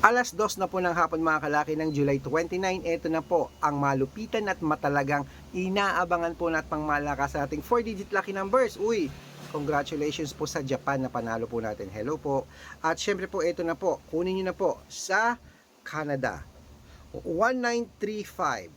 Alas dos na po ng hapon mga kalaki ng July 29, ito na po ang malupitan at matalagang inaabangan po natin pang malakas sa ating 4-digit lucky numbers. Uy, congratulations po sa Japan na panalo po natin. Hello po. At syempre po, ito na po, kunin nyo na po sa Canada. 1935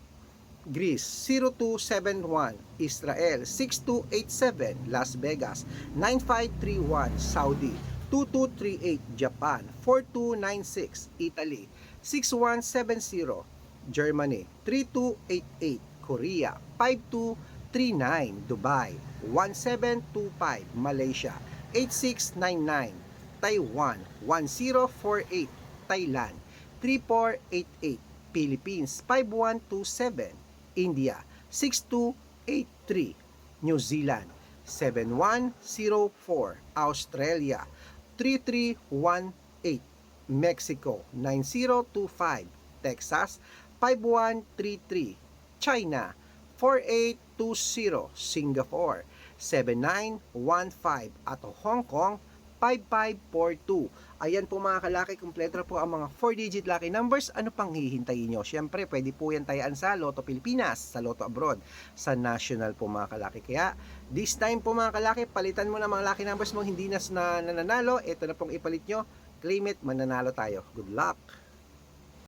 Greece 0271 Israel 6287 Las Vegas 9531 Saudi 2238 Japan. 4296 Italy. 6170 Germany. 3288 Korea. 5239 Dubai. 1725 Malaysia. 8699 Taiwan. 1048 Thailand. 3488 Philippines. 5127 India. 6283 New Zealand. 7104 Australia 3318 Mexico 9025 Texas 5133 China 4820 Singapore 7915 at Hong Kong 5542. Ayan po mga kalaki, kumpleto po ang mga 4-digit lucky numbers. Ano pang hihintayin nyo? Siyempre, pwede po yan tayaan sa Lotto Pilipinas, sa Lotto Abroad, sa National po mga kalaki. Kaya, this time po mga kalaki, palitan mo na mga lucky numbers mo hindi na nananalo. Ito na pong ipalit nyo. Claim it, mananalo tayo. Good luck!